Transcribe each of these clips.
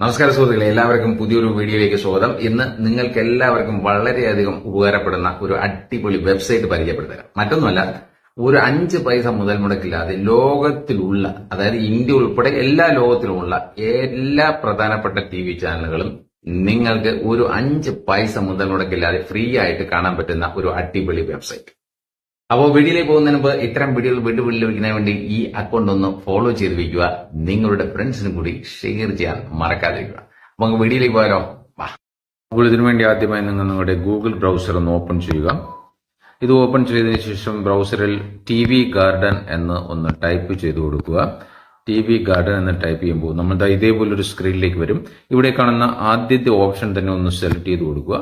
നമസ്കാരം സുഹൃത്തുക്കളെ എല്ലാവർക്കും പുതിയൊരു വീഡിയോയിലേക്ക് സ്വാഗതം. ഇന്ന് നിങ്ങൾക്ക് എല്ലാവർക്കും വളരെയധികം ഉപകാരപ്പെടുന്ന ഒരു അടിപൊളി വെബ്സൈറ്റ് പരിചയപ്പെടുത്തരാം. മറ്റൊന്നുമല്ല ഒരു അഞ്ച് പൈസ മുതൽ മുടക്കില്ലാതെ ലോകത്തിലുള്ള അതായത് ഇന്ത്യ ഉൾപ്പെടെ എല്ലാ ലോകത്തിലുമുള്ള എല്ലാ പ്രധാനപ്പെട്ട ടി വി ചാനലുകളും നിങ്ങൾക്ക് ഒരു അഞ്ച് പൈസ മുതൽ മുടക്കില്ലാതെ ഫ്രീ ആയിട്ട് കാണാൻ പറ്റുന്ന ഒരു അടിപൊളി വെബ്സൈറ്റ്. അപ്പോൾ വീഡിയോയിൽ പോകുന്നതിന് മുമ്പ് ഇത്തരം വീഡിയോകൾ വീണ്ടും വീട്ടിൽ ലഭിക്കുന്നതിന് വേണ്ടി ഈ അക്കൗണ്ട് ഒന്ന് ഫോളോ ചെയ്ത് വയ്ക്കുക നിങ്ങളുടെ ഫ്രണ്ട്സിനും കൂടി ഷെയർ ചെയ്യാൻ മറക്കാതിരിക്കുക അപ്പൊ നമുക്ക് വീഡിയോയിലേക്ക് പോയാലോ? അപ്പോൾ ഇതിനു വേണ്ടി ആദ്യമായി നിങ്ങൾ നിങ്ങളുടെ ഗൂഗിൾ ബ്രൗസർ ഒന്ന് ഓപ്പൺ ചെയ്യുക. ഇത് ഓപ്പൺ ചെയ്തതിന് ശേഷം ബ്രൗസറിൽ ടി വി ഗാർഡൻ എന്ന് ഒന്ന് ടൈപ്പ് ചെയ്ത് കൊടുക്കുക. ടി വി ഗാർഡൻ എന്ന് ടൈപ്പ് ചെയ്യുമ്പോൾ നമ്മൾ ഇതേപോലെ ഇതേപോലൊരു സ്ക്രീനിലേക്ക് വരും. ഇവിടെ കാണുന്ന ആദ്യത്തെ ഓപ്ഷൻ തന്നെ ഒന്ന് സെലക്ട് ചെയ്ത് കൊടുക്കുക.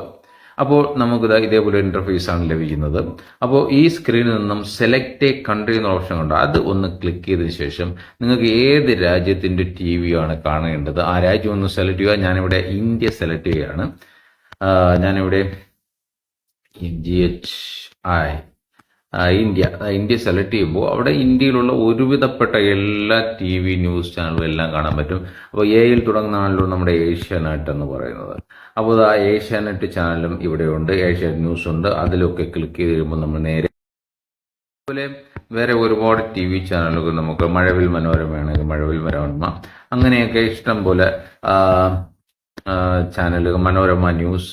അപ്പോൾ നമുക്ക് ഇതേപോലെ ഇന്റർഫേസ് ആണ് ലഭിക്കുന്നത്. അപ്പോൾ ഈ സ്ക്രീനിൽ നിന്നും സെലക്ട് എ കൺട്രി എന്ന ഓപ്ഷൻ ഉണ്ട്. അത് ഒന്ന് ക്ലിക്ക് ചെയ്തതിന് ശേഷം നിങ്ങൾക്ക് ഏത് രാജ്യത്തിന്റെ ടി വി ആണ് കാണേണ്ടത്? ആ രാജ്യം ഒന്ന് സെലക്ട് ചെയ്യുക. ഞാനിവിടെ ഇന്ത്യ സെലക്ട് ചെയ്യുകയാണ്. ഞാനിവിടെ G H I India India select ചെയ്യുമ്പോൾ അവിടെ ഇന്ത്യയിലുള്ള ഒരുവിധപ്പെട്ട എല്ലാ ടി വി ന്യൂസ് ചാനലും എല്ലാം കാണാൻ പറ്റും. അപ്പോൾ എയിൽ തുടങ്ങുന്നതാണല്ലോ നമ്മുടെ ഏഷ്യാനെറ്റ് എന്ന് പറയുന്നത്. അപ്പോൾ ആ ഏഷ്യാനെറ്റ് ചാനലും ഇവിടെയുണ്ട്. ഏഷ്യാനെറ്റ് ന്യൂസ് ഉണ്ട്. അതിലൊക്കെ ക്ലിക്ക് ചെയ്ത് കഴിയുമ്പോൾ നമ്മൾ നേരെ അതുപോലെ വേറെ ഒരുപാട് ടി വി ചാനലുകൾ നമുക്ക് മഴവിൽ മനോരമയാണെങ്കിൽ മഴവിൽ മനോരമ. അങ്ങനെയൊക്കെ ഇഷ്ടം പോലെ ചാനലുകൾ മനോരമ ന്യൂസ്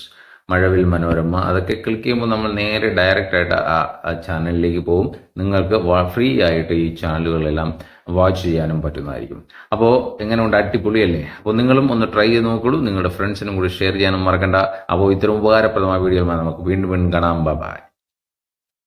മഴവിൽ മനോരമ അതൊക്കെ ക്ലിക്ക് ചെയ്യുമ്പോൾ നമ്മൾ നേരെ ഡയറക്റ്റ് ആയിട്ട് ആ ചാനലിലേക്ക് പോകും. നിങ്ങൾക്ക് ഫ്രീ ആയിട്ട് ഈ ചാനലുകളെല്ലാം വാച്ച് ചെയ്യാനും പറ്റുന്നതായിരിക്കും. അപ്പോൾ എങ്ങനെയുണ്ട്? അടിപൊളിയല്ലേ? അപ്പോൾ നിങ്ങളും ഒന്ന് ട്രൈ ചെയ്ത് നോക്കുള്ളൂ നിങ്ങളുടെ ഫ്രണ്ട്സിനും കൂടി ഷെയർ ചെയ്യാനും മറക്കണ്ട. അപ്പോൾ ഇത്തരം ഉപകാരപ്രദമായ വീഡിയോ നമുക്ക് വീണ്ടും വീണ്ടും കാണാം. ബൈ